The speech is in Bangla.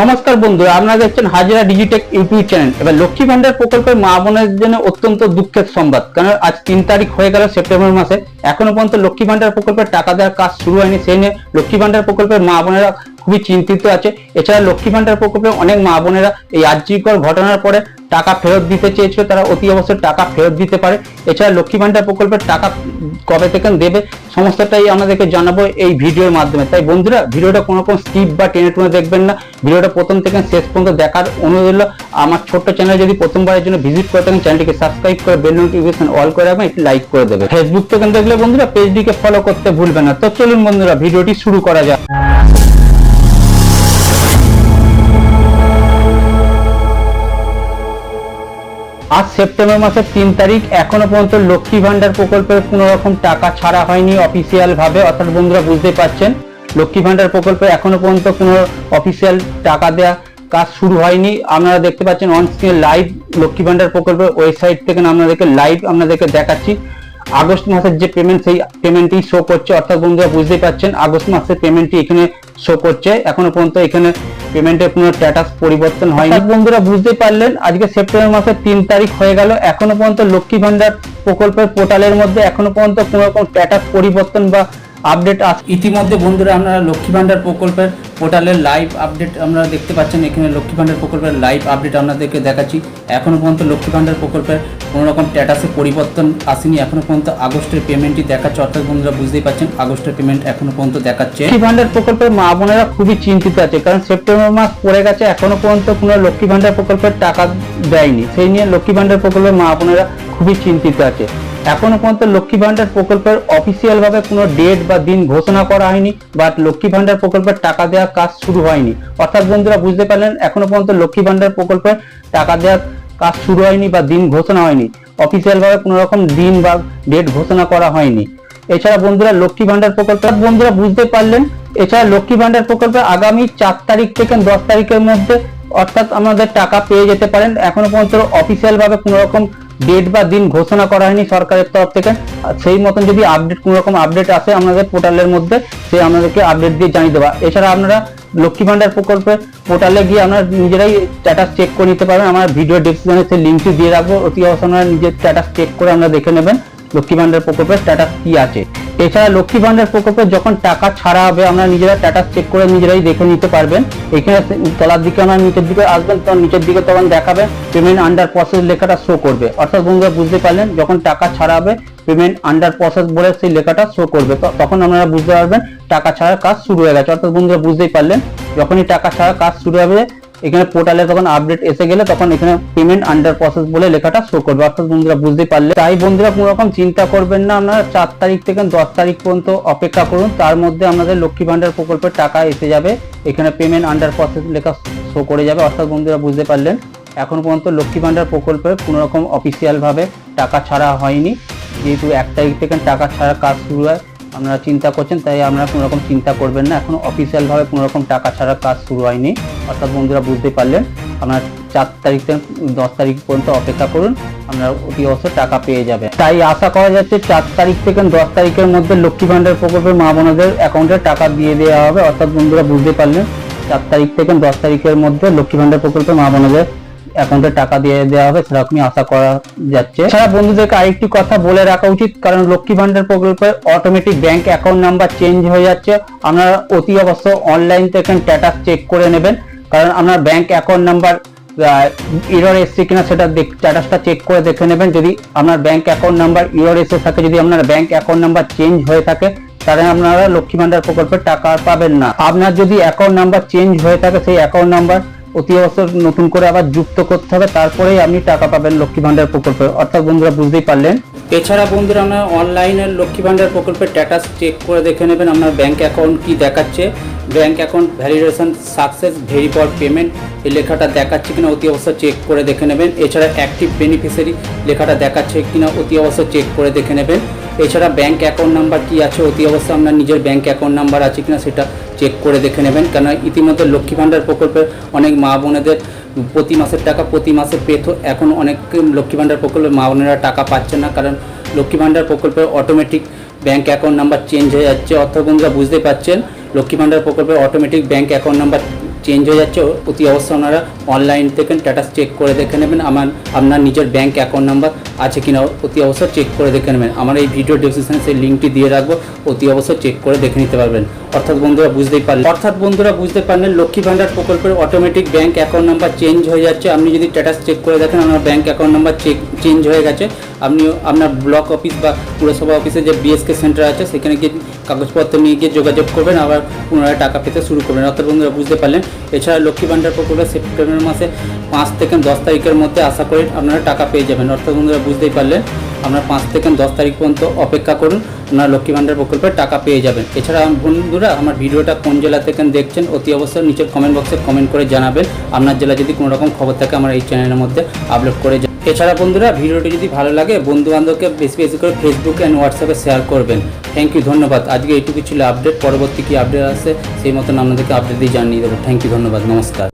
নমস্কার বন্ধু আপনারা দেখছেন হাজিরা ডিজিটেক ইউটিউব চ্যানেল এবার লক্ষ্মী ভান্ডার প্রকল্পের মা বোনের জন্য অত্যন্ত দুঃখের সংবাদ কারণ আজ তিন তারিখ হয়ে গেল সেপ্টেম্বর মাসে। এখনও পর্যন্ত লক্ষ্মী ভান্ডার প্রকল্পের টাকা দেওয়ার কাজ শুরু হয়নি, সেই নিয়ে লক্ষ্মী ভান্ডার প্রকল্পের মা বোনেরা খুবই চিন্তিত আছে। এছাড়া লক্ষ্মী ভান্ডার প্রকল্পে অনেক মা বোনেরা এই আর্যিকর ঘটনার পরে টাকা ফেরত দিতে চেয়েছিল, তারা অতি অবশ্যই টাকা ফেরত দিতে পারে। এছাড়া লক্ষ্মী ভান্ডার প্রকল্পের টাকা কবে থেকে দেবে, সমস্তটাই আমাদেরকে জানাব এই ভিডিওর মাধ্যমে। তাই বন্ধুরা, ভিডিওটা কোনো রকম স্কিপ বা টেনে টুনে দেখবেন না। ভিডিওটা প্রথম থেকে শেষ পর্যন্ত দেখার অনুরোধ হলো আমার ছোট্ট চ্যানেল যদি প্রথমবারের জন্য ভিজিট করে থাকেন, চ্যানেলটিকে সাবস্ক্রাইব করে বেল নোটিফিকেশন অল করে রাখবেন, একটু লাইক করে দেবে ফেসবুক থেকে দেখলে বন্ধুরা, পেজটিকে ফলো করতে ভুলবেন না। তো চলুন বন্ধুরা, ভিডিওটি শুরু করা যাক। আজ সেপ্টেম্বর মাসের তিন তারিখ। এখনও পর্যন্ত লক্ষ্মী ভান্ডার প্রকল্পের কোনো রকম টাকা ছাড়া হয়নি অফিসিয়ালভাবে অর্থাৎ বন্ধুরা বুঝতে পারছেন। লক্ষ্মী ভান্ডার প্রকল্পে এখনও পর্যন্ত কোনো অফিসিয়াল টাকা দেওয়া কাজ শুরু হয়নি। আপনারা দেখতে পাচ্ছেন অন স্ক্রিনে লাইভ লক্ষ্মী ভান্ডার প্রকল্পের ওয়েবসাইট থেকে আপনাদেরকে লাইভ আপনাদেরকে দেখাচ্ছি। আগস্ট মাসের যে পেমেন্ট সেই পেমেন্টই শো করছে। অর্থাৎ বন্ধুরা বুঝতেই পারছেন, আগস্ট মাসের পেমেন্টটি এখানে শো করছে। এখনও পর্যন্ত এখানে পেমেন্টের কোনো স্ট্যাটাস পরিবর্তন হয়নি। বন্ধুরা বুঝতে পারলেন, আজকে সেপ্টেম্বর মাসের তিন তারিখ হয়ে গেল। এখনও পর্যন্ত লক্ষ্মী ভান্ডার প্রকল্পের পোর্টালের মধ্যে এখনও পর্যন্ত কোনো রকম স্ট্যাটাস পরিবর্তন বা আপডেট ইতিমধ্যে বন্ধুরা আপনারা লক্ষ্মী ভান্ডার প্রকল্পের পোর্টালের লাইভ আপডেট আপনারা দেখতে পাচ্ছেন। এখানে লক্ষ্মী ভান্ডার প্রকল্পের লাইভ আপডেট আপনাদেরকে দেখাচ্ছি। এখনও পর্যন্ত লক্ষ্মী ভান্ডার প্রকল্পের কোনো রকম স্ট্যাটাসে পরিবর্তন আসেনি। এখনও পর্যন্ত আগস্টের পেমেন্টই দেখাচ্ছে। অর্থাৎ বন্ধুরা বুঝতেই পারছেন আগস্টের পেমেন্ট এখনও পর্যন্ত দেখাচ্ছে। লক্ষ্মী ভান্ডার প্রকল্পের মা বোনেরা খুবই চিন্তিত আছে, কারণ সেপ্টেম্বর মাস পড়ে গেছে, এখনও পর্যন্ত কোনো লক্ষ্মী ভান্ডার প্রকল্পের টাকা দেয়নি। সেই নিয়ে লক্ষ্মী ভান্ডার প্রকল্পের মা বোনেরা খুবই চিন্তিত আছে। এখনও পর্যন্ত লক্ষ্মী ভান্ডার প্রকল্পের অফিসিয়াল ভাবে কোনো ডেট বা দিন ঘোষণা করা হয়নি বাট লক্ষ্মী ভান্ডার প্রকল্পের টাকা দেওয়ার কাজ শুরু হয়নি। অর্থাৎ বন্ধুরা, বুঝতে পারলেন, এখনও পর্যন্ত লক্ষ্মী ভান্ডার প্রকল্পের টাকা দেওয়ার কাজ শুরু হয়নি বা দিন ঘোষণা হয়নি। অফিসিয়াল ভাবে কোনো রকম দিন বা ডেট ঘোষণা করা হয়নি। এছাড়া বন্ধুরা, লক্ষ্মী ভান্ডার প্রকল্প, বন্ধুরা, বুঝতে পারলেন, এছাড়া লক্ষ্মী ভান্ডার প্রকল্পে আগামী চার তারিখ থেকে দশ তারিখের মধ্যে অর্থাৎ আমাদের টাকা পেয়ে যেতে পারেন। এখনও পর্যন্ত অফিসিয়াল ভাবে কোনো রকম ডেট বা দিন ঘোষণা করা হয়নি সরকারের তরফ থেকে। সেই মতন যদি আপডেট কোনো রকম আপডেট আসে আমাদের পোর্টালের মধ্যে, সে আপনাদেরকে আপডেট দিয়ে জানিয়ে দেওয়া। এছাড়া আপনারা লক্ষ্মী ভান্ডার প্রকল্পের পোর্টালে গিয়ে আপনারা নিজেরাই স্ট্যাটাস চেক করে নিতে পারবেন। আমার ভিডিও ডিসক্রিপশনে সেই লিঙ্কটি দিয়ে রাখব। অতি অবশ্যই নিজের স্ট্যাটাস চেক করে আপনারা দেখে নেবেন। লক্ষ্মী ভান্ডার প্রকল্পের স্ট্যাটাস কি আছে? এছাড়া লক্ষ্মী ভান্ডার প্রকল্পে যখন টাকা ছাড়া হবে আমরা নিজেরা স্ট্যাটাস চেক করে নিজেরাই দেখে নিতে পারবেন। এখানে তলার দিকে আমরা নিচের দিকে আসবেন, তখন নিচের দিকে তখন দেখাবে পেমেন্ট আন্ডার প্রসেস লেখাটা শো করবে। অর্থাৎ বন্ধুরা বুঝতে পারলেন, যখন টাকা ছাড়া হবে পেমেন্ট আন্ডার প্রসেস বলে সেই লেখাটা শো করবে। তখন আপনারা বুঝতে পারবেন, টাকা ছাড়ার কাজ শুরু হয়ে গেছে। অর্থাৎ বন্ধুরা বুঝতেই পারলেন, যখনই টাকা ছাড়া কাজ শুরু হবে এখানে পোর্টালে তখন আপডেট এসে গেলে তখন এখানে পেমেন্ট আন্ডার প্রসেস বলে লেখাটা শো করবে। অর্থাৎ বন্ধুরা বুঝতে পারলে। তাই বন্ধুরা কোনো রকম চিন্তা করবেন না, আপনারা চার তারিখ থেকে দশ তারিখ পর্যন্ত অপেক্ষা করুন। তার মধ্যে আমাদের লক্ষ্মী ভান্ডার প্রকল্পের টাকা এসে যাবে। এখানে পেমেন্ট আন্ডার প্রসেস লেখা শো করে যাবে। অর্থাৎ বন্ধুরা বুঝতে পারলেন, এখন পর্যন্ত লক্ষ্মী ভান্ডার প্রকল্পে কোনো রকম অফিসিয়াল ভাবে টাকা ছাড়া হয়নি। যেহেতু এক তারিখ থেকে টাকা ছাড়া কাজ শুরু হয় আপনারা চিন্তা করছেন, তাই আপনারা কোনো রকম চিন্তা করবেন না। এখন অফিসিয়াল ভাবে কোনো রকম টাকা ছাড়া কাজ শুরু হয়নি। অর্থাৎ বন্ধুরা বুঝতে পারলেন, আপনারা চার তারিখ থেকে দশ তারিখ পর্যন্ত অপেক্ষা করুন, আপনারা অতি অবশ্যই টাকা পেয়ে যাবে তাই আশা করা যাচ্ছে, চার তারিখ থেকে দশ তারিখের মধ্যে লক্ষ্মী ভান্ডার প্রকল্পের মা বোনদের অ্যাকাউন্টে টাকা দিয়ে দেওয়া হবে। অর্থাৎ বন্ধুরা বুঝতে পারলেন, চার তারিখ থেকে দশ তারিখের মধ্যে লক্ষ্মী ভান্ডার প্রকল্পের মা বোনদের অ্যাকাউন্টে টাকা দিয়ে দেওয়া হবে, সেরকমই আশা করা যাচ্ছে। এছাড়া বন্ধুদেরকে আরেকটি কথা বলে রাখা উচিত, কারণ লক্ষ্মী ভান্ডার প্রকল্পে automatic bank account number change হয়ে যাচ্ছে। আপনারা অতি অবশ্য অনলাইন থেকে স্ট্যাটাস চেক করে নেবেন, কারণ আপনার ব্যাংক অ্যাকাউন্ট নাম্বার ইরর এসছে কিনা সেটা স্ট্যাটাসটা চেক করে দেখে নেবেন। যদি আপনার ব্যাংক অ্যাকাউন্ট নাম্বার ইরর এসে থাকে, যদি আপনার ব্যাংক অ্যাকাউন্ট নাম্বার চেঞ্জ হয়ে থাকে, তাহলে আপনারা লক্ষ্মী ভান্ডার প্রকল্পের টাকা পাবেন না। আপনার যদি অ্যাকাউন্ট নাম্বার চেঞ্জ হয়ে থাকে, সেই অ্যাকাউন্ট নাম্বার অতি অবশ্যই নতুন করে আবার যুক্ত করতে হবে, তারপরেই আপনি টাকা পাবেন লক্ষ্মী ভান্ডার প্রকল্পে। অর্থাৎ বন্ধুরা বুঝতেই পারলেন? এছাড়া বন্ধুরা আপনার অনলাইনে লক্ষ্মী ভান্ডার প্রকল্পের স্ট্যাটাস চেক করে দেখে নেবেন, আপনার ব্যাঙ্ক অ্যাকাউন্ট কি দেখাচ্ছে। Bank account validation success very for payment এই লেখাটা দেখাচ্ছে কিনা অতি অবশ্যই চেক করে দেখে নেবেন। এছাড়া অ্যাক্টিভ বেনিফিশিয়ারি লেখাটা দেখাচ্ছে কিনা অতি অবশ্যই চেক করে দেখে নেবেন। এছাড়া ব্যাংক অ্যাকাউন্ট নাম্বার কি আছে, অতি অবশ্যই আপনার নিজের ব্যাংক অ্যাকাউন্ট নাম্বার আছে কিনা সেটা চেক করে দেখে নেবেন। কেন ইতিমধ্যে লক্ষ্মী ভান্ডার প্রকল্পে অনেক মা বোনেদের প্রতি মাসের টাকা, প্রতি মাসে পেত এখন অনেক লক্ষ্মী ভান্ডার প্রকল্পে মা বোনেরা টাকা পাচ্ছে না। কারণ লক্ষ্মী ভান্ডার প্রকল্পে automatic bank account number change হয়ে যাচ্ছে। অর্থ বন্ধুরা বুঝতে পারছেন, লক্ষ্মী ভান্ডার প্রকল্পে automatic bank account number change হয়ে যাচ্ছে অতি অবশ্যই ওনারা অনলাইন থেকে স্ট্যাটাস চেক করে দেখে নেবেন। আমার, আপনার নিজের ব্যাঙ্ক অ্যাকাউন্ট নাম্বার আছে কি না অতি অবশ্যই চেক করে দেখে নেবেন। আমার এই ভিডিও ডিসক্রিপশানে সেই লিঙ্কটি দিয়ে রাখব অতি অবশ্যই চেক করে দেখে নিতে পারবেন। অর্থাৎ বন্ধুরা বুঝতেই পারলেন অর্থাৎ বন্ধুরা বুঝতে পারলেন, লক্ষ্মী ভান্ডার প্রকল্পের automatic bank account number change হয়ে যাচ্ছে। আপনি যদি স্ট্যাটাস চেক করে দেখেন আপনার bank account number check change হয়ে গেছে। আপনি আপনার ব্লক অফিস বা পুরসভা অফিসে যে বিএসকে সেন্টার আছে, সেখানে গিয়ে কাগজপত্র নিয়ে গিয়ে যোগাযোগ করবেন, আবার পুনরায় টাকা পেতে শুরু করবেন। অর্থাৎ বন্ধুরা বুঝতে পারলেন, এছাড়া লক্ষ্মী ভান্ডার প্রকল্প সেপ্টেম্বর মাসে পাঁচ থেকে দশ তারিখের মধ্যে আশা করি আপনারা টাকা পেয়ে যাবেন। অর্থাৎ বন্ধুরা বুঝতেই পারলেন, আপনারা পাঁচ থেকে দশ তারিখ পর্যন্ত অপেক্ষা করুন। আপনারা লক্ষ্মী ভাণ্ডার প্রকল্পের টাকা পেয়ে যাবেন। এছাড়া বন্ধুরা, আমার ভিডিওটা কোন জেলা থেকে দেখছেন অতি অবশ্যই নিচের কমেন্ট বক্সে কমেন্ট করে জানাবেন। আপনার জেলা যদি কোনো রকম খবর থাকে, আমার এই চ্যানেলের মধ্যে আপলোড করে এছাড়া বন্ধুরা, ভিডিওটি যদি ভালো লাগে বন্ধু বান্ধবকে বেশি বেশি করে ফেসবুক অ্যান্ড হোয়াটসঅ্যাপে শেয়ার করবেন। থ্যাংক ইউ ধন্যবাদ। আজকে এইটুকু ছিল আপডেট পরবর্তী কী আপডেট আসে, সেই মতন আপনাদেরকে আপডেট দিয়ে জানিয়ে দেবো। থ্যাংক ইউ ধন্যবাদ। নমস্কার।